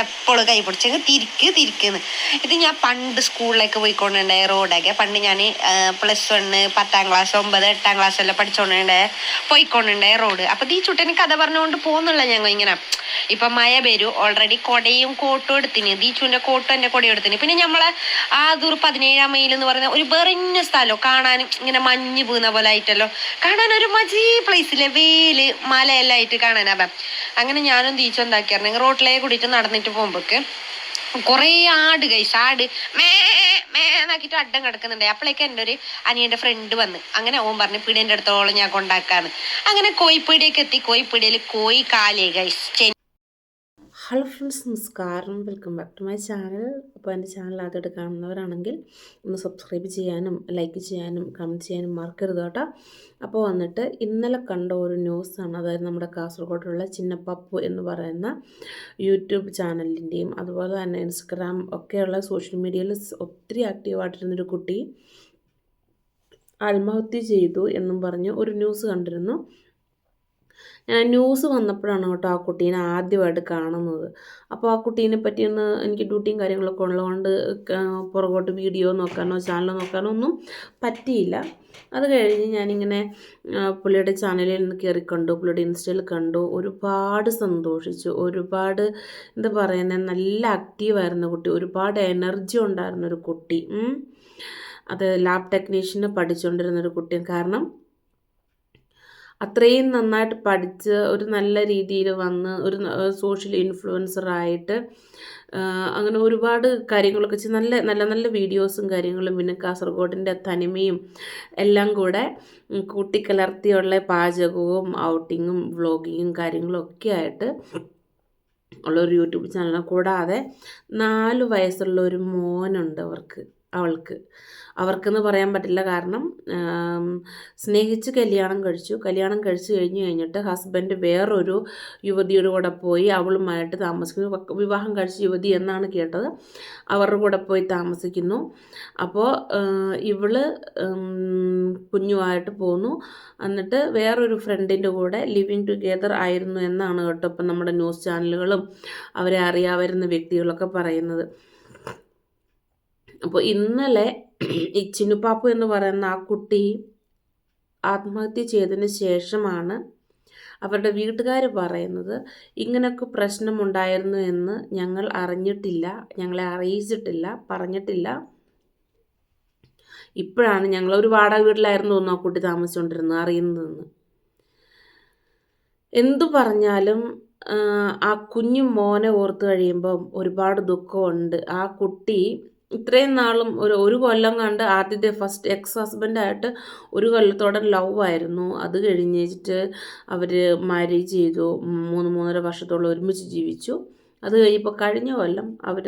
എപ്പോഴും കൈ പിടിച്ച് തിരിക്ക് തിരിക്കുന്നു ഇത് ഞാൻ പണ്ട് സ്കൂളിലേക്ക് പോയിക്കൊണ്ടുണ്ടായ റോഡൊക്കെ പണ്ട് ഞാൻ പ്ലസ് വണ്ണ് പത്താം ക്ലാസ് ഒമ്പത് എട്ടാം ക്ലാസ് എല്ലാം പഠിച്ചോണ്ടുണ്ടായ പോയിക്കൊണ്ടുണ്ടായ റോഡ്. അപ്പൊ ഈ ചുട്ടന് കഥ പറഞ്ഞുകൊണ്ട് പോകുന്നുള്ള ഞങ്ങൾ ഇങ്ങനെ ഇപ്പൊ മഴ വരും ഓൾറെഡി കൊടയും കോട്ടും എടുത്തിന്. ദീച്ചുവിന്റെ കോട്ടും എന്റെ കൊടയും എടുത്തിന്. പിന്നെ നമ്മളെ ആദൂർ പതിനേഴാം മൈൽ എന്ന് പറയുന്ന ഒരു വെറിഞ്ഞ സ്ഥലം കാണാൻ ഇങ്ങനെ മഞ്ഞ് വീണ പോലെ ആയിട്ടല്ലോ. കാണാൻ ഒരു മജീ പ്ലേസിലെ വെയിൽ മലയെല്ലാം ആയിട്ട് കാണാനാ. അങ്ങനെ ഞാനും ദീച്ചു എന്താക്കിയായിരുന്നു റോട്ടിലേക്ക് കൂടിയിട്ട് നടന്നിട്ട് പോകുമ്പോക്ക് കുറേ ആട് കൈസ് ആട് മേ മേന്നാക്കിയിട്ട് അഡം കിടക്കുന്നുണ്ട്. അപ്പോഴേക്ക് എന്റെ ഒരു അനിയന്റെ ഫ്രണ്ട് വന്ന്. അങ്ങനെ ഓൻ പറഞ്ഞു പീടിയന്റെ അടുത്തോളം ഞാൻ കൊണ്ടാക്കാന്ന്. അങ്ങനെ കോഴിപ്പീടിയൊക്കെ എത്തി. കോഴിപ്പീടിയിൽ കോഴി കാലേ കൈസ് ഹലോ ഫ്രണ്ട്സ് നമസ്കാരം. Welcome back to my channel. അപ്പോൾ എന്റെ ചാനൽ ആദ്യമായിട്ട് കാണുന്നവരാണെങ്കിൽ ഒന്ന് സബ്സ്ക്രൈബ് ചെയ്യാനും ലൈക്ക് ചെയ്യാനും കമന്റ് ചെയ്യാനും മറക്കരുത് കേട്ടോ. അപ്പോൾ വന്നിട്ട് ഇന്നലെ കണ്ട ഒരു ന്യൂസാണ്. അതായത് നമ്മുടെ കാസർഗോഡുള്ള ചിന്നപ്പപ്പു എന്ന് പറയുന്ന യൂട്യൂബ് ചാനലിന്റെയും അതുപോലെ തന്നെ ഇൻസ്റ്റഗ്രാം ഒക്കെയുള്ള സോഷ്യൽ മീഡിയയിൽ ഒത്തിരി ആക്റ്റീവായിട്ടിരുന്നൊരു കുട്ടി ആത്മഹത്യ ചെയ്തു എന്നും പറഞ്ഞ് ഒരു ന്യൂസ് കണ്ടിരുന്നു. ന്യൂസ് വന്നപ്പോഴാണ് കേട്ടോ ആ കുട്ടീനെ ആദ്യമായിട്ട് കാണുന്നത്. അപ്പോൾ ആ കുട്ടീനെ പറ്റി ഒന്ന് എനിക്ക് ഡ്യൂട്ടിയും കാര്യങ്ങളൊക്കെ ഉള്ളതുകൊണ്ട് പുറകോട്ട് വീഡിയോ നോക്കാനോ ചാനൽ നോക്കാനോ ഒന്നും പറ്റിയില്ല. അത് കഴിഞ്ഞ് ഞാനിങ്ങനെ പുള്ളിയുടെ ചാനലിൽ നിന്ന് കയറി കണ്ടു പുള്ളിയുടെ ഇൻസ്റ്റയിൽ കണ്ടു. ഒരുപാട് സന്തോഷിച്ചു. ഒരുപാട് എന്താ പറയുന്നത് നല്ല ആക്റ്റീവായിരുന്ന കുട്ടി. ഒരുപാട് എനർജി ഉണ്ടായിരുന്ന ഒരു കുട്ടി. അത് ലാബ് ടെക്നീഷ്യനെ പഠിച്ചുകൊണ്ടിരുന്ന ഒരു കുട്ടി കാരണം അത്രയും നന്നായിട്ട് പഠിച്ച് ഒരു നല്ല രീതിയിൽ വന്ന് ഒരു സോഷ്യൽ ഇൻഫ്ലുവൻസറായിട്ട് അങ്ങനെ ഒരുപാട് കാര്യങ്ങളൊക്കെ ചെയ്ത് നല്ല നല്ല നല്ല വീഡിയോസും കാര്യങ്ങളും പിന്നെ കാസർഗോഡിന്റെ തനിമയും എല്ലാം കൂടെ കൂട്ടിക്കലർത്തിയുള്ള പാചകവും ഔട്ടിങ്ങും വ്ളോഗിങ്ങും കാര്യങ്ങളും ഒക്കെ ആയിട്ട് ഉള്ള ഒരു യൂട്യൂബ് ചാനലാണ് കൂടാതെ നാല് വയസ്സുള്ള ഒരു മോനുണ്ട് അവർക്ക് അവൾക്ക്. അവർക്കെന്ന് പറയാൻ പറ്റില്ല കാരണം സ്നേഹിച്ച് കല്യാണം കഴിച്ചു. കല്യാണം കഴിച്ചു കഴിഞ്ഞു കഴിഞ്ഞിട്ട് ഹസ്ബൻഡ് വേറൊരു യുവതിയുടെ കൂടെ പോയി അവളുമായിട്ട് താമസിക്കുന്നു. വിവാഹം കഴിച്ച യുവതി എന്നാണ് കേട്ടത്. അവരുടെ കൂടെ പോയി താമസിക്കുന്നു. അപ്പോൾ ഇവൾ കുഞ്ഞുമായിട്ട് പോന്നു. എന്നിട്ട് വേറൊരു ഫ്രണ്ടിന്റെ കൂടെ ലിവിങ് ടുഗെദർ ആയിരുന്നു എന്നാണ് കേട്ടോ ഇപ്പം നമ്മുടെ ന്യൂസ് ചാനലുകളും അവരെ അറിയാവുന്ന വ്യക്തികളൊക്കെ പറയുന്നത്. അപ്പോൾ ഇന്നലെ ഈ ചിന്നുപ്പാപ്പു എന്ന് പറയുന്ന ആ കുട്ടി ആത്മഹത്യ ചെയ്തതിന് ശേഷമാണ് അവരുടെ വീട്ടുകാർ പറയുന്നത് ഇങ്ങനൊക്കെ പ്രശ്നമുണ്ടായിരുന്നു എന്ന് ഞങ്ങൾ അറിഞ്ഞിട്ടില്ല ഞങ്ങളെ അറിയിച്ചിട്ടില്ല പറഞ്ഞിട്ടില്ല. ഇപ്പോഴാണ് ഞങ്ങൾ ഒരു വാടക വീട്ടിലായിരുന്നു തോന്നുന്നു ആ കുട്ടി താമസിച്ചുകൊണ്ടിരുന്നത് അറിയുന്നതെന്ന്. എന്തു പറഞ്ഞാലും ആ കുഞ്ഞു മോനെ ഓർത്ത് കഴിയുമ്പം ഒരുപാട് ദുഃഖമുണ്ട്. ആ കുട്ടി ഇത്രയും നാളും ഒരു ഒരു കൊല്ലം കണ്ട് ആദ്യത്തെ ഫസ്റ്റ് എക്സ് ഹസ്ബൻഡായിട്ട് ഒരു കൊല്ലത്തോടെ ലവ് ആയിരുന്നു. അത് കഴിഞ്ഞിട്ട് അവർ മാരേജ് ചെയ്തു. മൂന്ന് മൂന്നര വർഷത്തോളം ഒരുമിച്ച് ജീവിച്ചു. അത് കഴിഞ്ഞപ്പോൾ കഴിഞ്ഞ കൊല്ലം അവർ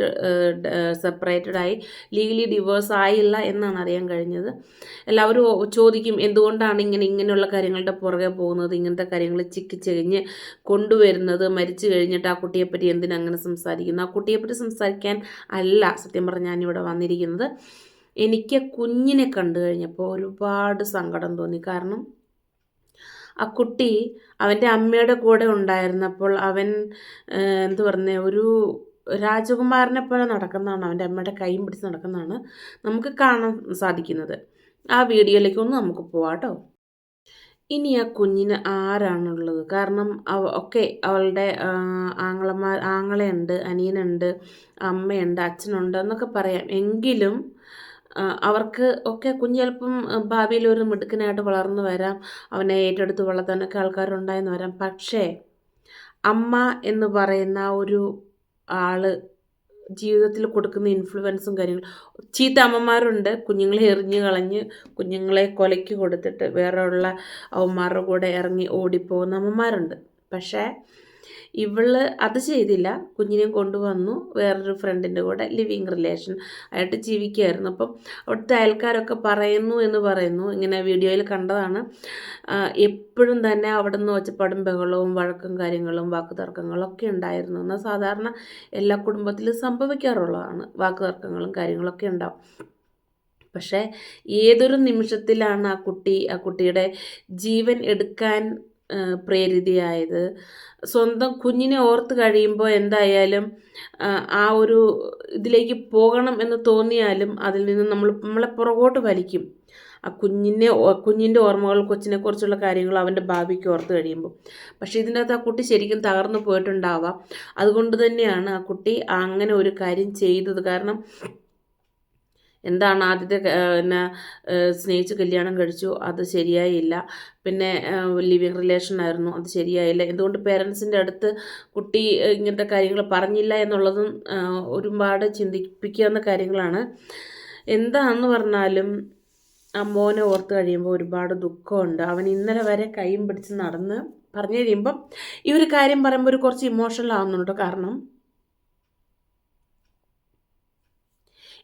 സെപ്പറേറ്റഡ് ആയി. ലീഗലി ഡിവോഴ്സ് ആയില്ല എന്നാണ് അറിയാൻ കഴിഞ്ഞത്. എല്ലാവരും ചോദിക്കും എന്തുകൊണ്ടാണ് ഇങ്ങനെ ഇങ്ങനെയുള്ള കാര്യങ്ങളുടെ പുറകെ പോകുന്നത്? ഇങ്ങനത്തെ കാര്യങ്ങൾ ചിക്കി ചെഞ്ഞ് കൊണ്ടുവരുന്നത്? മരിച്ചു കഴിഞ്ഞിട്ട് ആ കുട്ടിയെപ്പറ്റി എന്തിനങ്ങനെ സംസാരിക്കുന്നു ആ കുട്ടിയെപ്പറ്റി സംസാരിക്കാൻ അല്ല സത്യം പറഞ്ഞാൽ ഞാനിവിടെ വന്നിരിക്കുന്നത്. എനിക്ക് കുഞ്ഞിനെ കണ്ടു കഴിഞ്ഞപ്പോൾ ഒരുപാട് സങ്കടം തോന്നി. കാരണം ആ കുട്ടി അവന്റെ അമ്മയുടെ കൂടെ ഉണ്ടായിരുന്നപ്പോൾ അവൻ എന്തു പറഞ്ഞ ഒരു രാജകുമാരനെ പോലെ നടക്കുന്നതാണ് അവന്റെ അമ്മയുടെ കൈയും പിടിച്ച് നടക്കുന്നതാണ് നമുക്ക് കാണാൻ സാധിക്കുന്നത്. ആ വീഡിയോയിലേക്ക് ഒന്ന് നമുക്ക് പോവാട്ടോ ഇനി ആ കുഞ്ഞിന് ആരാണുള്ളത്? കാരണം അവ ഒക്കെ അവളുടെ ആങ്ങളമാർ ആങ്ങളയുണ്ട് അനിയനുണ്ട് അമ്മയുണ്ട് അച്ഛനുണ്ട് എന്നൊക്കെ പറയാം. എങ്കിലും അവർക്ക് ഒക്കെ കുഞ്ഞ് ഭാവിയിൽ ഒരു മിടുക്കനായിട്ട് വളർന്നു വരാം. അവനെ ഏറ്റെടുത്ത് വളർത്താനൊക്കെ ആൾക്കാരുണ്ടായെന്ന് വരാം. പക്ഷേ അമ്മ എന്ന് പറയുന്ന ഒരു ആൾ ജീവിതത്തിൽ കൊടുക്കുന്ന ഇൻഫ്ലുവൻസും കാര്യങ്ങളും ചീത്ത അമ്മമാരുണ്ട്. കുഞ്ഞുങ്ങളെ എറിഞ്ഞു കളഞ്ഞ് കുഞ്ഞുങ്ങളെ കൊലയ്ക്ക് കൊടുത്തിട്ട് വേറെ ഉള്ള അവന്മാരുടെ കൂടെ ഇറങ്ങി ഓടിപ്പോകുന്ന അമ്മമാരുണ്ട്. പക്ഷേ ഇവൾ അത് ചെയ്തില്ല. കുഞ്ഞിനെ കൊണ്ടുവന്നു. വേറൊരു ഫ്രണ്ടിന്റെ കൂടെ ലിവിങ് റിലേഷൻ ആയിട്ട് ജീവിക്കുകയായിരുന്നു അപ്പം അവിടുത്തെ അയൽക്കാരൊക്കെ പറയുന്നു എന്ന് പറയുന്നു. ഇങ്ങനെ വീഡിയോയിൽ കണ്ടതാണ്. എപ്പോഴും തന്നെ അവിടെ നിന്ന് ഒച്ചപ്പാടും ബഹളവും വഴക്കും കാര്യങ്ങളും വാക്കുതർക്കങ്ങളും ഒക്കെ ഉണ്ടായിരുന്നു. എന്നാൽ സാധാരണ എല്ലാ കുടുംബത്തിലും സംഭവിക്കാറുള്ളതാണ്. വാക്കുതർക്കങ്ങളും കാര്യങ്ങളൊക്കെ ഉണ്ടാവും. പക്ഷേ ഏതൊരു നിമിഷത്തിലാണ് ആ കുട്ടി ആ കുട്ടിയുടെ ജീവൻ എടുക്കാൻ പ്രേരിതയായത്. സ്വന്തം കുഞ്ഞിനെ ഓർത്ത് കഴിയുമ്പോൾ എന്തായാലും ആ, ഒരു ഇതിലേക്ക് പോകണം എന്ന് തോന്നിയാലും അതിൽ നിന്ന് നമ്മൾ നമ്മളെ പുറകോട്ട് വലിക്കും. ആ കുഞ്ഞിനെ കുഞ്ഞിന്റെ ഓർമ്മകൾ കൊച്ചിനെ കുറിച്ചുള്ള കാര്യങ്ങൾ അവന്റെ ഭാവിക്ക് ഓർത്ത് കഴിയുമ്പോൾ പക്ഷേ ഇതിന്റെ അകത്ത് ആ കുട്ടി ശരിക്കും തകർന്നു പോയിട്ടുണ്ടാവാം. അതുകൊണ്ട് തന്നെയാണ് ആ കുട്ടി അങ്ങനെ ഒരു കാര്യം ചെയ്തത്. കാരണം എന്താണ് ആദ്യത്തെ പിന്നെ സ്നേഹിച്ച് കല്യാണം കഴിച്ചു? അത് ശരിയായില്ല. പിന്നെ ലിവിങ് റിലേഷൻ ആയിരുന്നു. അത് ശരിയായില്ല. എന്തുകൊണ്ട് പേരൻസിന്റെ അടുത്ത് കുട്ടി ഇങ്ങനത്തെ കാര്യങ്ങൾ പറഞ്ഞില്ല എന്നുള്ളതും ഒരുപാട് ചിന്തിപ്പിക്കാവുന്ന കാര്യങ്ങളാണ്. എന്താണെന്ന് പറഞ്ഞാലും ആ മോനെ ഓർത്ത് കഴിയുമ്പോൾ ഒരുപാട് ദുഃഖമുണ്ട്. അവൻ ഇന്നലെ വരെ കൈയും പിടിച്ച് നടന്ന് പറഞ്ഞു കഴിയുമ്പം ഈ ഒരു കാര്യം പറയുമ്പോൾ ഒരു കുറച്ച് ഇമോഷണൽ ആവുന്നുണ്ട് കാരണം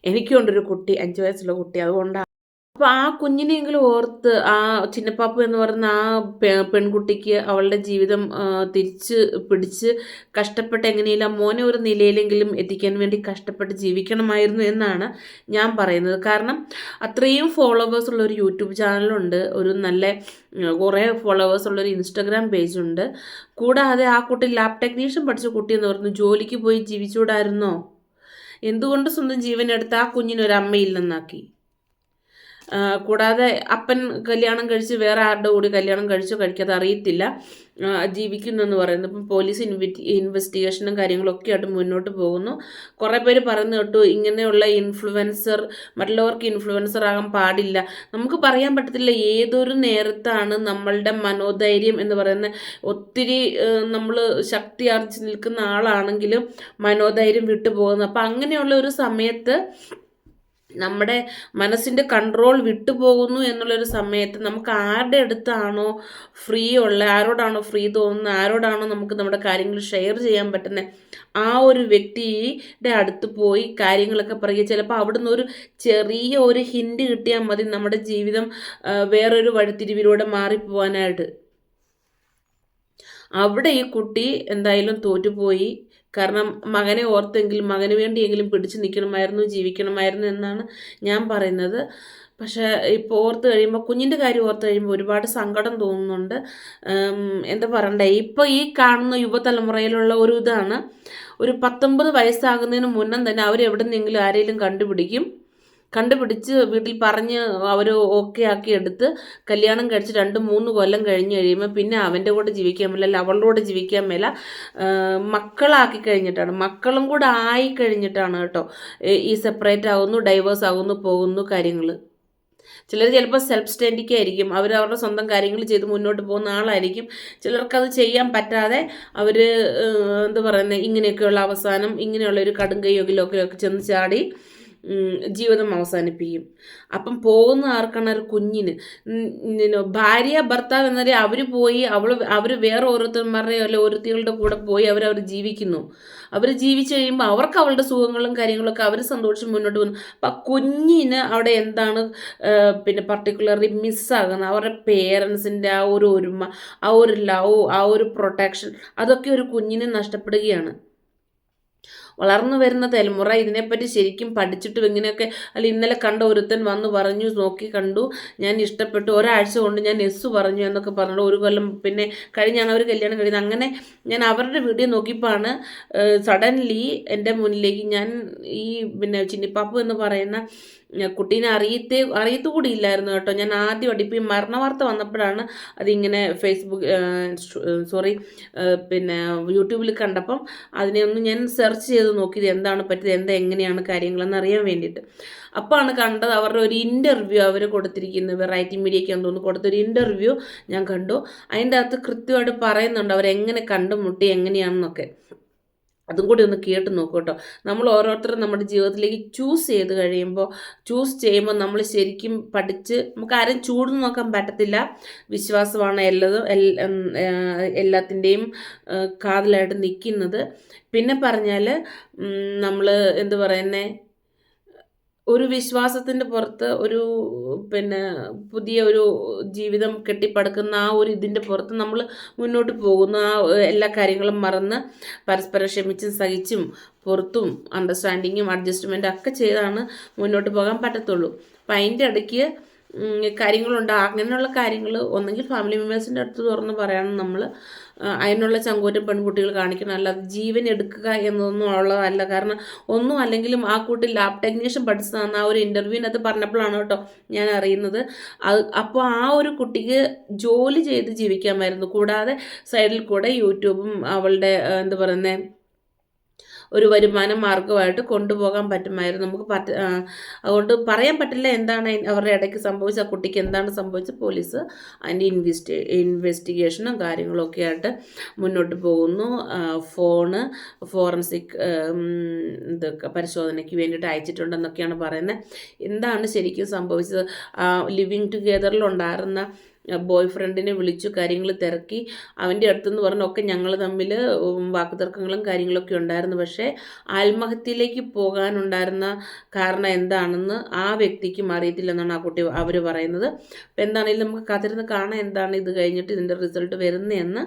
എനിക്കുണ്ടൊരു കുട്ടി അഞ്ച് വയസ്സുള്ള കുട്ടി അതുകൊണ്ടാണ് അപ്പോൾ ആ കുഞ്ഞിനെങ്കിലും ഓർത്ത് ആ ചിന്നപ്പാപ്പ എന്ന് പറയുന്ന ആ പെൺകുട്ടിക്ക് അവളുടെ ജീവിതം തിരിച്ച് പിടിച്ച് കഷ്ടപ്പെട്ട് എങ്ങനെയില്ല മോനെ ഒരു നിലയിലെങ്കിലും എത്തിക്കാൻ വേണ്ടി കഷ്ടപ്പെട്ട് ജീവിക്കണമായിരുന്നു എന്നാണ് ഞാൻ പറയുന്നത്. കാരണം അത്രയും ഫോളോവേഴ്സ് ഉള്ള ഒരു യൂട്യൂബ് ചാനലുണ്ട് ഒരു നല്ല കുറേ ഫോളോവേഴ്സ് ഉള്ള ഒരു ഇൻസ്റ്റാഗ്രാം പേജുണ്ട്. കൂടാതെ ആ കുട്ടി ലാബ് ടെക്നീഷ്യൻ പഠിച്ച കുട്ടി എന്ന് പറഞ്ഞു ജോലിക്ക് പോയി ജീവിച്ചുകൂടായിരുന്നോ? എന്തുകൊണ്ട് സ്വന്തം ജീവനെടുത്ത് ആ ആ, കൂടാതെ അപ്പൻ കല്യാണം കഴിച്ച് വേറെ ആരുടെ കൂടി കല്യാണം കഴിച്ചോ കഴിക്കാതെ അറിയത്തില്ല. ജീവിക്കുന്നെന്ന് പറയുന്നത് ഇപ്പം പോലീസ് ഇൻവെറ്റി ഇൻവെസ്റ്റിഗേഷനും കാര്യങ്ങളൊക്കെ ആയിട്ട് മുന്നോട്ട് പോകുന്നു. കുറേ പേര് പറയുന്നു കേട്ടു ഇങ്ങനെയുള്ള ഇൻഫ്ലുവൻസർ മറ്റുള്ളവർക്ക് ഇൻഫ്ലുവൻസർ ആകാൻ പാടില്ല. നമുക്ക് പറയാൻ പറ്റത്തില്ല ഏതൊരു നേരത്താണ് നമ്മളുടെ മനോധൈര്യം എന്ന് പറയുന്ന ഒത്തിരി നമ്മൾ ശക്തി ആർജിച്ച് നിൽക്കുന്ന ആളാണെങ്കിലും മനോധൈര്യം വിട്ടുപോകുന്നു. അപ്പം അങ്ങനെയുള്ള ഒരു സമയത്ത് നമ്മുടെ മനസ്സിന്റെ കൺട്രോൾ വിട്ടുപോകുന്നു എന്നുള്ളൊരു സമയത്ത് നമുക്ക് ആരുടെ അടുത്താണോ ഫ്രീ ഉള്ള ആരോടാണോ ഫ്രീ തോന്നുന്നത് ആരോടാണോ നമുക്ക് നമ്മുടെ കാര്യങ്ങൾ ഷെയർ ചെയ്യാൻ പറ്റുന്നത് ആ ഒരു വ്യക്തിയുടെ അടുത്ത് പോയി കാര്യങ്ങളൊക്കെ പറയുക. ചിലപ്പോൾ അവിടുന്ന് ഒരു ചെറിയ ഒരു ഹിൻഡ് കിട്ടിയാൽ മതി നമ്മുടെ ജീവിതം വേറൊരു വഴിത്തിരിവിലൂടെ മാറിപ്പോവാനായിട്ട്. അവിടെ ഈ കുട്ടി എന്തായാലും തോറ്റുപോയി. കാരണം മകനെ ഓർത്തെങ്കിലും മകന് വേണ്ടിയെങ്കിലും പിടിച്ചു നിൽക്കണമായിരുന്നു ജീവിക്കണമായിരുന്നു എന്നാണ് ഞാൻ പറയുന്നത്. പക്ഷേ ഇപ്പോൾ ഓർത്ത് കഴിയുമ്പോൾ കുഞ്ഞിന്റെ കാര്യം ഓർത്ത് കഴിയുമ്പോൾ ഒരുപാട് സങ്കടം തോന്നുന്നുണ്ട്. എന്താ പറയണ്ടേ? ഇപ്പോൾ ഈ കാണുന്ന യുവതലമുറയിലുള്ള ഒരു ഇതാണ്. ഒരു പത്തൊമ്പത് വയസ്സാകുന്നതിന് മുന്നേ തന്നെ അവരെവിടെ നിന്നെങ്കിലും ആരെങ്കിലും കണ്ടുപിടിക്കും. കണ്ടുപിടിച്ച് വീട്ടിൽ പറഞ്ഞ് അവർ ഓക്കെ ആക്കി എടുത്ത് കല്യാണം കഴിച്ച് രണ്ട് മൂന്ന് കൊല്ലം കഴിഞ്ഞ് കഴിയുമ്പോൾ പിന്നെ അവന്റെ കൂടെ ജീവിക്കാൻ മേല അല്ല അവളുടെ കൂടെ ജീവിക്കാൻ മേല മക്കളാക്കി കഴിഞ്ഞിട്ടാണ്. മക്കളും കൂടെ ആയി കഴിഞ്ഞിട്ടാണ് കേട്ടോ. ഈ- സെപ്പറേറ്റ് ആകുന്നു ഡൈവേഴ്സ് ആകുന്നു പോകുന്നു കാര്യങ്ങൾ ചിലർ ചിലപ്പോൾ സെൽഫ് സ്റ്റാൻഡിക്ക് ആയിരിക്കും. അവർ അവരുടെ സ്വന്തം കാര്യങ്ങൾ ചെയ്ത് മുന്നോട്ട് പോകുന്ന ആളായിരിക്കും. ചിലർക്കത് ചെയ്യാൻ പറ്റാതെ അവർ എന്താ പറയുന്നത് ഇങ്ങനെയൊക്കെയുള്ള അവസാനം ഇങ്ങനെയുള്ള ഒരു കടും കൈയ്യോഗിലോക്കിലൊക്കെ ചെന്ന് ചാടി ജീവിതം അവസാനിപ്പിക്കും. അപ്പം പോകുന്ന ആർക്കാണ് ഒരു കുഞ്ഞിന്? ഭാര്യ ഭർത്താവ് എന്നവർ അവർ പോയി അവൾ അവർ വേറെ ഓരോരുത്തന്മാരുടെ അല്ലെ ഓരോരുത്തികളുടെ കൂടെ പോയി അവർ അവർ ജീവിക്കുന്നു. അവർ ജീവിച്ചു കഴിയുമ്പോൾ അവർക്ക് അവളുടെ സുഖങ്ങളും കാര്യങ്ങളൊക്കെ അവർ സന്തോഷം മുന്നോട്ട് പോകുന്നു. അപ്പം ആ കുഞ്ഞിന് അവിടെ എന്താണ് പിന്നെ പർട്ടിക്കുലർലി മിസ്സാകുന്നത് അവരുടെ പേരൻസിന്റെ ആ ഒരു ഒരുമ ആ ഒരു ലവ് ആ ഒരു പ്രൊട്ടക്ഷൻ അതൊക്കെ ഒരു കുഞ്ഞിനെ നഷ്ടപ്പെടുകയാണ്. വളർന്നു വരുന്ന തലമുറ ഇതിനെപ്പറ്റി ശരിക്കും പഠിച്ചിട്ടും ഇങ്ങനെയൊക്കെ അല്ല ഇന്നലെ കണ്ട ഒരുത്തൻ വന്ന് പറഞ്ഞു നോക്കി കണ്ടു ഞാൻ ഇഷ്ടപ്പെട്ടു ഒരാഴ്ച കൊണ്ട് ഞാൻ എസ് പറഞ്ഞു എന്നൊക്കെ പറഞ്ഞിട്ട് ഒരു കൊല്ലം പിന്നെ കഴിഞ്ഞാണ് അവർ കല്യാണം കഴിയുന്നത് അങ്ങനെ ഞാൻ അവരുടെ വീഡിയോ നോക്കിയപ്പോഴാണ് സഡൻലി എന്റെ മുന്നിലേക്ക് ഞാൻ ഈ പിന്നെ ചിന്നിപ്പാപ്പു എന്ന് പറയുന്ന കുട്ടീനെ അറിയത്തേ അറിയത്തുകൂടിയില്ലായിരുന്നു കേട്ടോ. ഞാൻ ആദ്യം ഈ മരണ വാർത്ത വന്നപ്പോഴാണ് അതിങ്ങനെ ഫേസ്ബുക്ക് സോറി പിന്നെ യൂട്യൂബിൽ കണ്ടപ്പം അതിനെ ഒന്ന് ഞാൻ സെർച്ച് ചെയ്ത് നോക്കിയത് എന്താണ് പറ്റിയത് എന്താ എങ്ങനെയാണ് കാര്യങ്ങളെന്ന് അറിയാൻ വേണ്ടിയിട്ട്. അപ്പോഴാണ് കണ്ടത് അവരുടെ ഒരു ഇന്റർവ്യൂ അവർ കൊടുത്തിരിക്കുന്നത് വെറൈറ്റി മീഡിയയ്ക്ക് തോന്നുന്നു കൊടുത്തൊരു ഇന്റർവ്യൂ ഞാൻ കണ്ടു. അതിന്റെ അകത്ത് കൃത്യമായിട്ട് പറയുന്നുണ്ട് അവരെങ്ങനെ കണ്ടുമുട്ടി എങ്ങനെയാണെന്നൊക്കെ. അതും കൂടി ഒന്ന് കേട്ട് നോക്കൂ കേട്ടോ. നമ്മൾ ഓരോരുത്തരും നമ്മുടെ ജീവിതത്തിലേക്ക് ചൂസ് ചെയ്ത് കഴിയുമ്പോൾ ചൂസ് ചെയ്യുമ്പോൾ നമ്മൾ ശരിക്കും പഠിച്ച് നമുക്ക് ആരും ചൂട് നോക്കാൻ പറ്റത്തില്ല. വിശ്വാസമാണ് എല്ലതും എല്ലാത്തിന്റെയും കാതലായിട്ട് നിൽക്കുന്നത്. പിന്നെ പറഞ്ഞാൽ നമ്മൾ എന്ത് പറയുന്നേ? ഒരു വിശ്വാസത്തിന്റെ പുറത്ത് ഒരു പിന്നെ പുതിയ ഒരു ജീവിതം കെട്ടിപ്പടുക്കുന്ന ആ ഒരു ഇതിന്റെ പുറത്ത് നമ്മൾ മുന്നോട്ട് പോകുന്ന ആ എല്ലാ കാര്യങ്ങളും മറന്ന് പരസ്പരം ക്ഷമിച്ചും സഹിച്ചും പുറത്തും അണ്ടർസ്റ്റാൻഡിങ്ങും അഡ്ജസ്റ്റ്മെന്റും ഒക്കെ ചെയ്താണ് മുന്നോട്ട് പോകാൻ പറ്റത്തുള്ളൂ. അപ്പം അതിന്റെ ഇടയ്ക്ക് കാര്യങ്ങളുണ്ട്. അങ്ങനെയുള്ള കാര്യങ്ങൾ ഒന്നെങ്കിൽ ഫാമിലി മെമ്പേഴ്സിന്റെ അടുത്ത് തുറന്ന് പറയണം നമ്മൾ അതിനുള്ള ചങ്കൂറ്റം പെൺകുട്ടികൾ കാണിക്കണം. അല്ലാതെ ജീവൻ എടുക്കുക എന്നൊന്നും ഉള്ളതല്ല. കാരണം ഒന്നും അല്ലെങ്കിലും ആ കുട്ടി ലാബ് ടെക്നീഷ്യൻ പഠിച്ചതാണ് ആ ഒരു ഇന്റർവ്യൂവിനകത്ത് പറഞ്ഞപ്പോഴാണ് കേട്ടോ ഞാൻ അറിയുന്നത്. അത് അപ്പോൾ ആ ഒരു കുട്ടിക്ക് ജോലി ചെയ്ത് ജീവിക്കാമായിരുന്നു. കൂടാതെ സൈഡിൽ കൂടെ യൂട്യൂബും അവളുടെ എന്താ പറയുന്നത് ഒരു വരുമാന മാർഗമായിട്ട് കൊണ്ടുപോകാൻ പറ്റുമായിരുന്നു. നമുക്ക് പറ്റ അതുകൊണ്ട് പറയാൻ പറ്റില്ല എന്താണ് അവരുടെ ഇടയ്ക്ക് സംഭവിച്ചത് ആ കുട്ടിക്ക് എന്താണ് സംഭവിച്ചത് പോലീസ് അതിന്റെ ഇൻവെസ്റ്റി ഇൻവെസ്റ്റിഗേഷനും കാര്യങ്ങളൊക്കെ ആയിട്ട് മുന്നോട്ട് പോകുന്നു. ഫോണ് ഫോറൻസിക് ഇതൊക്കെ പരിശോധനയ്ക്ക് വേണ്ടിയിട്ട് അയച്ചിട്ടുണ്ടെന്നൊക്കെയാണ് പറയുന്നത്. എന്താണ് ശരിക്കും സംഭവിച്ചത്? ലിവിങ് ടുഗെദറിലുണ്ടായിരുന്ന ബോയ് ഫ്രണ്ടിനെ വിളിച്ചു കാര്യങ്ങൾ തിരക്കി. അവന്റെ അടുത്തെന്ന് പറഞ്ഞൊക്കെ ഞങ്ങൾ തമ്മിൽ വാക്കുതർക്കങ്ങളും കാര്യങ്ങളൊക്കെ ഉണ്ടായിരുന്നു. പക്ഷേ ആത്മഹത്യയിലേക്ക് പോകാനുണ്ടായിരുന്ന കാരണം എന്താണെന്ന് ആ വ്യക്തിക്കും അറിയത്തില്ലെന്നാണ് ആ കുട്ടി അവർ പറയുന്നത്. അപ്പോൾ എന്താണെങ്കിലും നമുക്ക് കാത്തിരുന്ന് കാണാൻ എന്താണ് ഇത് കഴിഞ്ഞിട്ട് ഇതിന്റെ റിസൾട്ട് വരുന്നതെന്ന്.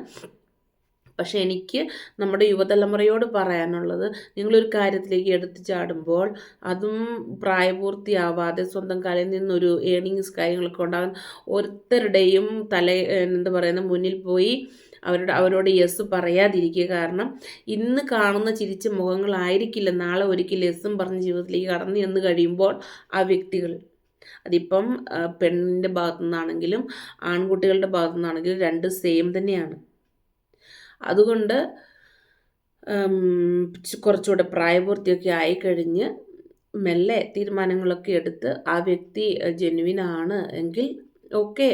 പക്ഷേ എനിക്ക് നമ്മുടെ യുവതലമുറയോട് പറയാനുള്ളത് നിങ്ങളൊരു കാര്യത്തിലേക്ക് എടുത്തു ചാടുമ്പോൾ അതും പ്രായപൂർത്തിയാവാതെ സ്വന്തം കാലിൽ നിന്നൊരു ഏണിങ്സ് കാര്യങ്ങളൊക്കെ ഉണ്ടാകുന്ന ഒരുത്തരുടെയും തല എന്താ പറയുന്ന മുന്നിൽ പോയി അവരുടെ അവരോട് യെസ് പറയാതിരിക്കുക കാരണം ഇന്ന് കാണുന്ന ചിരിച്ച മുഖങ്ങളായിരിക്കില്ല. നാളെ ഒരിക്കൽ യെസ്സും പറഞ്ഞ് ജീവിതത്തിലേക്ക് കടന്നു എന്ന് കഴിയുമ്പോൾ ആ വ്യക്തികൾ. അതിപ്പം പെണ്ണിന്റെ ഭാഗത്തു നിന്നാണെങ്കിലും ആൺകുട്ടികളുടെ ഭാഗത്തു നിന്നാണെങ്കിലും രണ്ട് സെയിം തന്നെയാണ്. അതുകൊണ്ട് കുറച്ചുകൂടെ പ്രായപൂർത്തിയൊക്കെ ആയിക്കഴിഞ്ഞ് മെല്ലെ തീരുമാനങ്ങളൊക്കെ എടുത്ത് ആ വ്യക്തി ജെന്യുവിൻ ആണ് എങ്കിൽ ഓക്കെ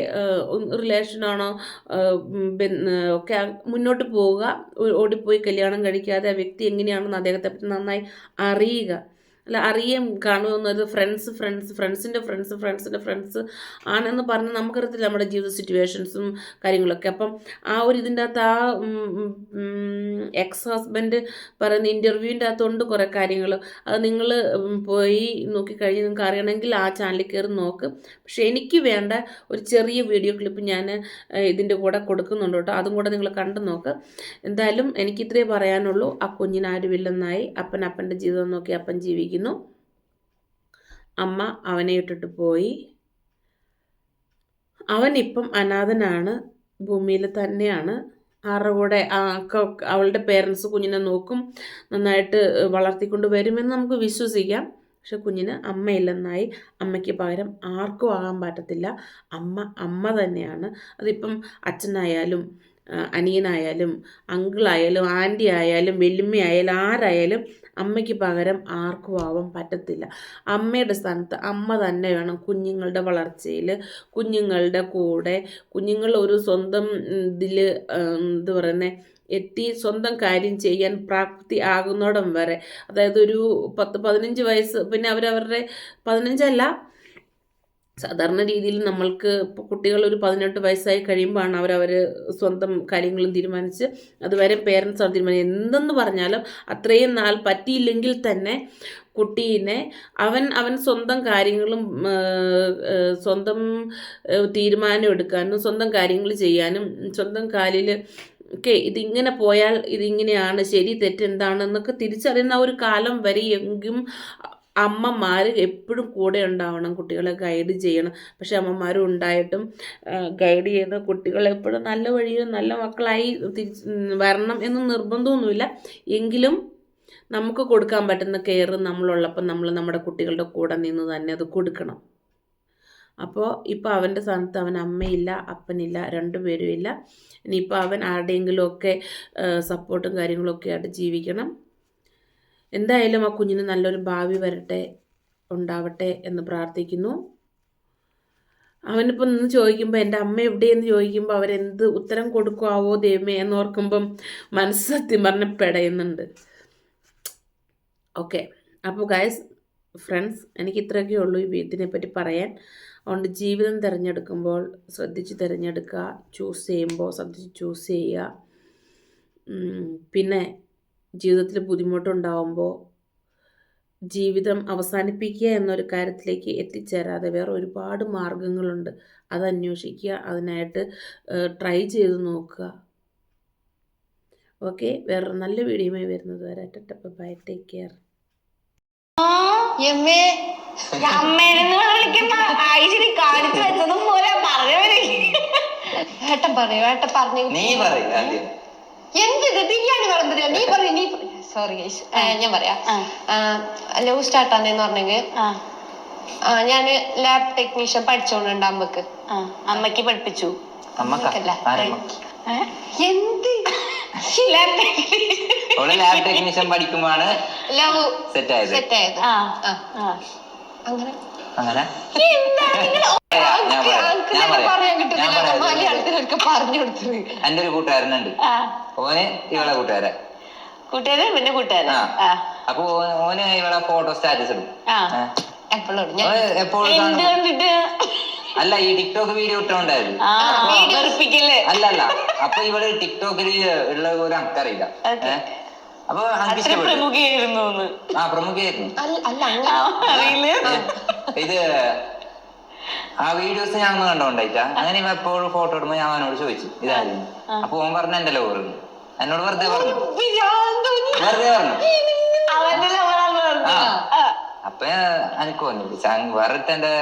റിലേഷനാണോ ഒക്കെ മുന്നോട്ട് പോവുക. ഓടിപ്പോയി കല്യാണം കഴിക്കാതെ ആ വ്യക്തി എങ്ങനെയാണെന്ന് അദ്ദേഹത്തെ പറ്റി നന്നായി അറിയുക. അല്ല അറിയാം കാണുമെന്നത് ഫ്രണ്ട്സ് ഫ്രണ്ട്സ് ഫ്രണ്ട്സിന്റെ ഫ്രണ്ട്സ് ഫ്രണ്ട്സിന്റെ ഫ്രണ്ട്സ് ആണെന്ന് പറഞ്ഞ് നമുക്കറിയത്തില്ല നമ്മുടെ ജീവിത സിറ്റുവേഷൻസും കാര്യങ്ങളൊക്കെ. അപ്പം ആ ഒരു ഇതിന്റെ അകത്ത് ആ എക്സ് ഹസ്ബൻഡ് പറയുന്ന ഇന്റർവ്യൂവിന്റെ അകത്തുണ്ട് കുറേ കാര്യങ്ങൾ അത് നിങ്ങൾ പോയി നോക്കിക്കഴിഞ്ഞ് നിങ്ങൾക്ക് അറിയണമെങ്കിൽ ആ ചാനലിൽ കയറി നോക്ക്. പക്ഷേ എനിക്ക് വേണ്ട ഒരു ചെറിയ വീഡിയോ ക്ലിപ്പ് ഞാൻ ഇതിന്റെ കൂടെ കൊടുക്കുന്നുണ്ട് കേട്ടോ. അതും കൂടെ നിങ്ങൾ കണ്ടു നോക്ക്. എന്തായാലും എനിക്ക് ഇത്രേ പറയാനുള്ളൂ. ആ കുഞ്ഞിനാരുമില്ലെന്നായി അപ്പൻ അപ്പന്റെ ജീവിതം നോക്കി അപ്പൻ ജീവിക്കുന്നു അമ്മ അവനെ ഇട്ടിട്ട് പോയി. അവൻ ഇപ്പം അനാഥനാണ്. ഭൂമിയിൽ തന്നെയാണ്. ആരുടെ കൂടെ അവളുടെ പേരൻസ് കുഞ്ഞിനെ നോക്കും. നന്നായിട്ട് വളർത്തിക്കൊണ്ട് വരുമെന്ന് നമുക്ക് വിശ്വസിക്കാം. പക്ഷെ കുഞ്ഞിന് അമ്മയില്ലെന്നായി. അമ്മയ്ക്ക് പകരം ആർക്കും ആകാൻ പറ്റത്തില്ല. അമ്മ അമ്മ തന്നെയാണ്. അതിപ്പം അച്ഛനായാലും അനിയനായാലും അങ്കിളായാലും ആന്റി ആയാലും വെല്ലുമ്മയായാലും ആരായാലും അമ്മയ്ക്ക് പകരം ആർക്കും ആവാൻ പറ്റത്തില്ല. അമ്മയുടെ സ്ഥാനത്ത് അമ്മ തന്നെ വേണം കുഞ്ഞുങ്ങളുടെ വളർച്ചയിൽ കുഞ്ഞുങ്ങളുടെ കൂടെ കുഞ്ഞുങ്ങൾ ഒരു സ്വന്തം ഇതിൽ എന്താ പറയുന്നത് എത്തി സ്വന്തം കാര്യം ചെയ്യാൻ പ്രാപ്തി ആകുന്നിടം വരെ. അതായത് ഒരു പത്ത് പതിനഞ്ച് വയസ്സ് പിന്നെ അവരവരുടെ പതിനഞ്ചല്ല സാധാരണ രീതിയിൽ നമ്മൾക്ക് കുട്ടികൾ ഒരു പതിനെട്ട് വയസ്സായി കഴിയുമ്പോഴാണ് അവരവർ സ്വന്തം കാര്യങ്ങളും തീരുമാനിച്ച് അതുവരെ പേരൻസ് ആണ് തീരുമാനിച്ചത്. എന്തെന്ന് പറഞ്ഞാലും അത്രയും നാൾ പറ്റിയില്ലെങ്കിൽ തന്നെ കുട്ടീനെ അവൻ അവൻ സ്വന്തം കാര്യങ്ങളും സ്വന്തം തീരുമാനം എടുക്കാനും സ്വന്തം കാര്യങ്ങൾ ചെയ്യാനും സ്വന്തം കാലിൽ ഓക്കെ ഇതിങ്ങനെ പോയാൽ ഇതിങ്ങനെയാണ് ശരി തെറ്റ് എന്താണെന്നൊക്കെ തിരിച്ചറിയുന്ന ഒരു കാലം വരെ എങ്കും അമ്മമാർ എപ്പോഴും കൂടെ ഉണ്ടാവണം കുട്ടികളെ ഗൈഡ് ചെയ്യണം. പക്ഷെ അമ്മമാരും ഉണ്ടായിട്ടും ഗൈഡ് ചെയ്യുന്ന കുട്ടികൾ എപ്പോഴും നല്ല വഴിയിൽ നല്ല മക്കളായി വരണം എന്ന് നിർബന്ധമൊന്നുമില്ല. എങ്കിലും നമുക്ക് കൊടുക്കാൻ പറ്റുന്ന കെയർ നമ്മളുള്ളപ്പോൾ നമ്മൾ നമ്മുടെ കുട്ടികളുടെ കൂടെ നിന്ന് തന്നെ അത് കൊടുക്കണം. അപ്പോൾ ഇപ്പോൾ അവന്റെ സ്ഥാനത്ത് അവൻ അമ്മയില്ല അപ്പനില്ല രണ്ടുപേരും ഇല്ല. ഇനിയിപ്പോൾ അവൻ ആരുടെയെങ്കിലുമൊക്കെ സപ്പോർട്ടും കാര്യങ്ങളൊക്കെ ആയിട്ട് ജീവിക്കണം. എന്തായാലും ആ കുഞ്ഞിന് നല്ലൊരു ഭാവി വരട്ടെ ഉണ്ടാവട്ടെ എന്ന് പ്രാർത്ഥിക്കുന്നു. അവനിപ്പോൾ നിന്ന് ചോദിക്കുമ്പോൾ എന്റെ അമ്മ എവിടെയെന്ന് ചോദിക്കുമ്പോൾ അവരെന്ത് ഉത്തരം കൊടുക്കുവോ ദൈവമേ? എന്ന് ഓർക്കുമ്പം മനസ്സ് സത്യം പറഞ്ഞ് പെടയുന്നുണ്ട്. ഓക്കെ അപ്പോൾ ഗായസ് ഫ്രണ്ട്സ് എനിക്ക് ഇത്രയൊക്കെ ഉള്ളൂ ഈ ഇതിനെ പറ്റി പറയാൻ. അതുകൊണ്ട് ജീവിതം തിരഞ്ഞെടുക്കുമ്പോൾ ശ്രദ്ധിച്ച് തിരഞ്ഞെടുക്കുക ചൂസ് ചെയ്യുമ്പോൾ ശ്രദ്ധിച്ച് ചൂസ് ചെയ്യുക. പിന്നെ ജീവിതത്തിൽ ബുദ്ധിമുട്ടുണ്ടാവുമ്പോൾ ജീവിതം അവസാനിപ്പിക്കുക എന്നൊരു കാര്യത്തിലേക്ക് എത്തിച്ചേരാതെ വേറെ ഒരുപാട് മാർഗങ്ങളുണ്ട്. അത് അന്വേഷിക്കുക അതിനായിട്ട് ട്രൈ ചെയ്ത് നോക്കുക. ഓക്കെ വേറൊരു നല്ല വീഡിയോയുമായി വരുന്നത് വരെ ബൈ ടേക്ക് കെയർ പറഞ്ഞവര്. ഏട്ടൻ പറയൂ പറഞ്ഞു. നീ പറയ് ആദ്യം എന്ത് ബിരിയാണി വിളമ്പുക നീ പറ നീ സോറി ഞാൻ പറയാ. ലവ് സ്റ്റാർട്ട് ആണെന്ന് പറഞ്ഞെങ്കിൽ ആ. ഞാൻ ലാബ് ടെക്നീഷ്യൻ പഠിച്ചോണ്ടുണ്ട് അമ്മയ്ക്ക്. അമ്മയ്ക്ക് പഠിപ്പിച്ചു. അമ്മക്ക അമ്മക്കല്ല. എന്ത്? Lab technician. പഠിക്കുമ്പോഴാണ് ലവ് സെറ്റ് ആയത് സെറ്റ് ആയത് അങ്ങനെ. അങ്ങനെ. എന്റെ ഒരു കൂട്ടുകാരനുണ്ട്. ആ. ഓന് ഇവളെ കൂട്ടുകാരൻ കൂട്ടുകാരൻ പിന്നെ കൂട്ടുകാരൻ അപ്പൊ ഓന് ഇവളെ ഫോട്ടോ സ്റ്റാറ്റസ് ഇടും. എപ്പോഴും അല്ല ഈ ടിക്ടോക്ക് വീഡിയോ ഇട്ടോണ്ടായിരുന്നു. അല്ല അല്ല അപ്പൊ ഇവൾ ടിക്ടോക്കിൽ ഉള്ള ഒരു അക്കറിയില്ല. അപ്പൊ അനക്ക് അത്ര പ്രമുഖയായിരുന്നു എന്ന്. ആ പ്രമുഖയായിരുന്നു. അല്ല അറിയില്ല. ഇത് ആ വീഡിയോസ് ഞാൻ ഒന്ന് കണ്ടോണ്ടായിട്ട. അങ്ങനെ ഇവ എപ്പോഴും ഫോട്ടോ ഇടുമ്പോ ഞാൻ അവനോട് ചോദിച്ചു ഇതായിരുന്നു അപ്പൊ ഓൻ പറഞ്ഞ എന്റെ ലോർ എന്നോട് വെറുതെ പറഞ്ഞു. വെറുതെ പറഞ്ഞു. അപ്പൊ എനിക്ക് തോന്നി ചാ- വേറെ എന്റെ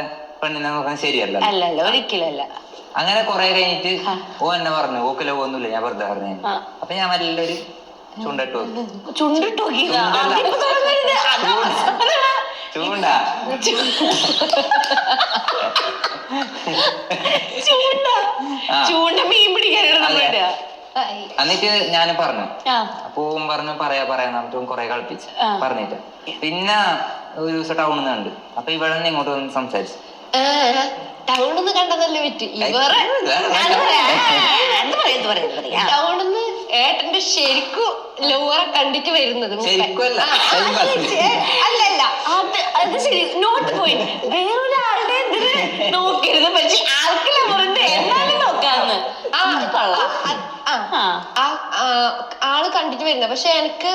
പെണ്ണിനെ നോക്കാൻ ശരിയല്ല അല്ലല്ല ഒരിക്കലല്ല. അങ്ങനെ കൊറേ കഴിഞ്ഞിട്ട് ഓ എന്നെ പറഞ്ഞു ഓക്കെ ലോ ഒന്നുമില്ല ഞാൻ വെറുതെ പറഞ്ഞു. അപ്പൊ ഞാൻ നല്ലൊരു ചൂണ്ടിട്ട് നോക്കി ചുണ്ടിട്ട് നോക്കിയതാ ചുണ്ടല്ല. അതിപ്പോ തുടങ്ങരുത്. അതാ അവസാനം. ചൂണ്ടാ ചൂണ്ട ആ. ചൂണ്ട മീൻ പിടിക്കാനാണ് അതെ. നമ്മളുടെ എന്നിട്ട് ഞാൻ പറഞ്ഞു ആ അപ്പൊ ഓൻ പറഞ്ഞു പറയാ പറയാ നമ്മൾ കൊറേ കളിപ്പിച്ച് ആ. പറഞ്ഞിട്ട് പിന്നെ ഒരു ദിവസം ടൗണിൽ നിന്ന് കണ്ട് അപ്പൊ ഇവിടെ നിന്ന് ഇങ്ങോട്ട് വന്ന് സംസാരിച്ചു ടൗണിൽ നിന്ന് കണ്ടതല്ലേ വിറ്റ്? ഇവറെ ടൗണിന്ന് ഏട്ടന്റെ ശരിക്കും ലോറെ കണ്ടിട്ട് വരുന്നത്. അല്ല അല്ലല്ല. അത് അത് ശരി. നോട്ട് പോയിന്റ് വേറൊരാളുടെ ഇതിന് നോക്കരുത് പക്ഷെ ആൾക്ക് ലവറുണ്ട് എന്നാലും നോക്കാന്ന്. ആ, കൊള്ളാം. ആൾ കണ്ടിട്ട് വരുന്നത്. പക്ഷെ എനിക്ക്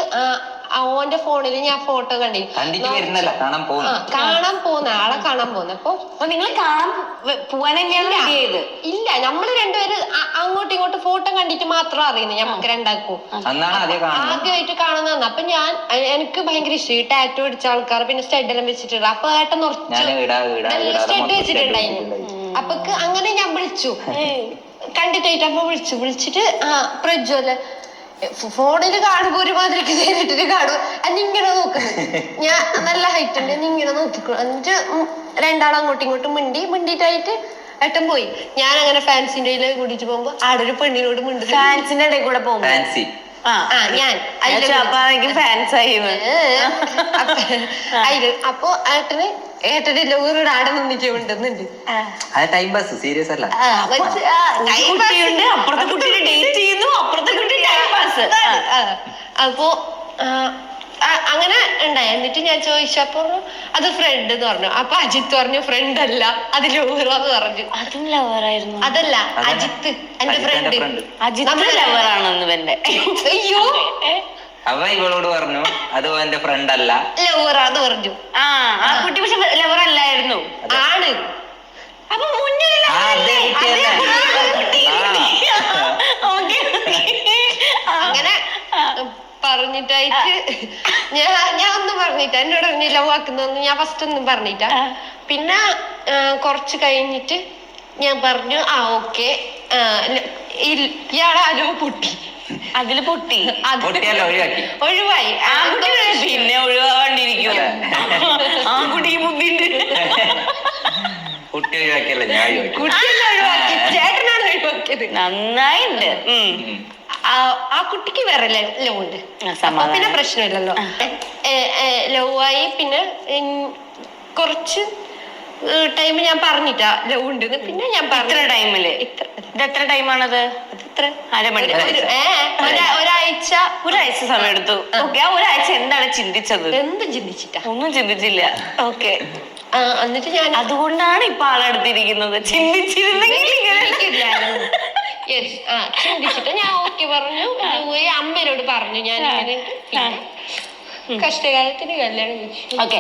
ഓന്റെ ഫോണിൽ ഞാൻ ഫോട്ടോ കണ്ടി. കണ്ടിട്ട് വരുന്നല്ല കാണാൻ ആ, കാണാൻ പോകുന്ന. ആളെ കാണാൻ പോകുന്ന. അപ്പൊ നിങ്ങൾ കാണാൻ പോവാൻ ഇല്ല. നമ്മൾ രണ്ടുപേര് അങ്ങോട്ടും ഇങ്ങോട്ടും ഫോട്ടോ കണ്ടിട്ട് മാത്രം അറിയുന്നത് ഞമ്മക്ക് രണ്ടാക്കും. അന്നാണ് ആദ്യം കാണുന്നത്. ആദ്യമായിട്ട് കാണുന്നതാണ് അപ്പൊ ഞാൻ എനിക്ക് ഭയങ്കര ഇഷ്ടം. ഈ ടാറ്റു അടിച്ച ആൾക്കാർ പിന്നെ സ്റ്റെഡെല്ലാം വെച്ചിട്ടുണ്ട് അപ്പൊ ഏട്ടൻ ഞാൻ ഉറച്ചു ഇടാ ഇടാ നല്ല സ്റ്റെഡ് വെച്ചിട്ടുണ്ടായിരുന്നു. അപ്പൊ അങ്ങനെ ഞാൻ വിളിച്ചു. കണ്ടിട്ടായിട്ട് അപ്പൊ വിളിച്ചു. വിളിച്ചിട്ട് ആ പ്രജ്വല ഫോണിൽ കാണുമ്പോ ഒരുമാതിരി നേരിട്ടിട്ട് കാണും എന്നിങ്ങനെ നോക്കുന്നു. ഞാൻ നല്ല ഹൈറ്റ് ഉണ്ട് എന്നിങ്ങനെ നോക്കിക്കോ. എന്നിട്ട് രണ്ടാളും അങ്ങോട്ടും ഇങ്ങോട്ടും മിണ്ടി മിണ്ടിട്ടായിട്ട് ഏട്ടൻ പോയി. ഞാൻ അങ്ങനെ ഫാൻസിന്റെ കൂടിയിട്ട് പോകുമ്പോ ആടെ ഒരു പെണ്ണിനോട് മിണ്ടി ഫാൻസിന്റെ ഇടയിൽ കൂടെ പോകുമ്പോ? ഫാൻസി ആ ഞാൻ. ഫാൻസ് ആയി അതിൽ അപ്പൊ ഏട്ടന് ഏട്ടന് ലോറിയുടെ ആടെ നിന്നിട്ട് ഉണ്ടെന്നുണ്ട് ടൈം പാസ് സീരിയസ് അല്ല. അപ്പുറത്തെ കുട്ടിയെ ഡേറ്റ് ചെയ്യുന്നു അപ്പുറത്തെ കുട്ടി ആ, അപ്പോ ആ, ആ, അങ്ങനെ ഉണ്ടായി. എന്നിട്ട് ഞാൻ ചോദിച്ചപ്പോ അത് ഫ്രണ്ട് എന്ന് പറഞ്ഞു. അപ്പൊ അജിത്ത് പറഞ്ഞു ഫ്രണ്ട് അല്ല അത് ലോറാന്ന് പറഞ്ഞു. അതും ലവറായിരുന്നു അതല്ല. അജിത്ത് എന്റെ ഫ്രണ്ട് friend. അജിത്ത് ലവറാണെന്ന് പിന്നെ അയ്യോ. അവ ഇവളോട് പറഞ്ഞു അത് എന്റെ ഫ്രണ്ട് അല്ല. ലവറാന്ന് പറഞ്ഞു. ആ ആ കുട്ടി പക്ഷെ ലവർ അല്ലായിരുന്നു. ആണ് അപ്പൊ മുന്നേ ആ, അതേ കുട്ടി തന്നെ. ആ. ഓക്കെ അങ്ങനെ പറഞ്ഞിട്ടായിട്ട് ഞാൻ ഞാൻ ഒന്നും പറഞ്ഞിട്ട എന്നോട് പറഞ്ഞു ലവ് ആക്കുന്നൊന്നും ഞാൻ ഫസ്റ്റ് ഒന്നും പറഞ്ഞിട്ട പിന്നെ കുറച്ച് കഴിഞ്ഞിട്ട് ഞാൻ പറഞ്ഞു ആ ഓക്കെ ഇയാളാലോ പൊട്ടി. അതിൽ പൊട്ടി. ഒഴിവായി. ആ കുട്ടി പിന്നെ ഒഴിവാണ്ടിരിക്കും ആ കുട്ടിക്ക് ബുദ്ധിണ്ട് കുട്ടി ഒഴിവാക്കിയല്ല? ഞാൻ കുട്ടിയല്ല ഒഴിവാക്കി. ചേട്ടനാണ് ഒഴിവാക്കിയത്. നന്നായിണ്ട്. ആ കുട്ടിക്ക് വേറെ ലവ് ഉണ്ട് പിന്നെ പ്രശ്നമില്ലല്ലോ. ലവ് ആയി പിന്നെ കുറച്ച് ടൈം ഞാൻ പറഞ്ഞിട്ടാ ലവ് ഉണ്ട് പിന്നെ ഞാൻ ഇത്ര ടൈമിൽ? ഇത്ര ഇത് എത്ര ടൈമാണത്? ഇത്ര അരമണി ഒരു ഏ ഒരാ- ഒരാഴ്ച. ഒരാഴ്ച സമയം എടുത്തു ഓക്കെ ആ ഒരാഴ്ച എന്താണ് ചിന്തിച്ചത്? എന്തും ചിന്തിച്ചിട്ടാ. ഒന്നും ചിന്തിച്ചില്ല. ഓക്കെ. എന്നിട്ട് ഞാൻ അതുകൊണ്ടാണ് ഇപ്പൊ ആളെടുത്തിരിക്കുന്നത് ചിന്തിച്ചിരുന്നെങ്കിൽ Yes, ആ ചിന്തിച്ചിട്ട് ഞാൻ ഓക്കെ പറഞ്ഞു. പോയി അമ്മേനോട് പറഞ്ഞു. ഞാൻ ഇങ്ങനെ കഷ്ടകാലത്തിന് കല്യാണം കഴിച്ചു. ഓക്കെ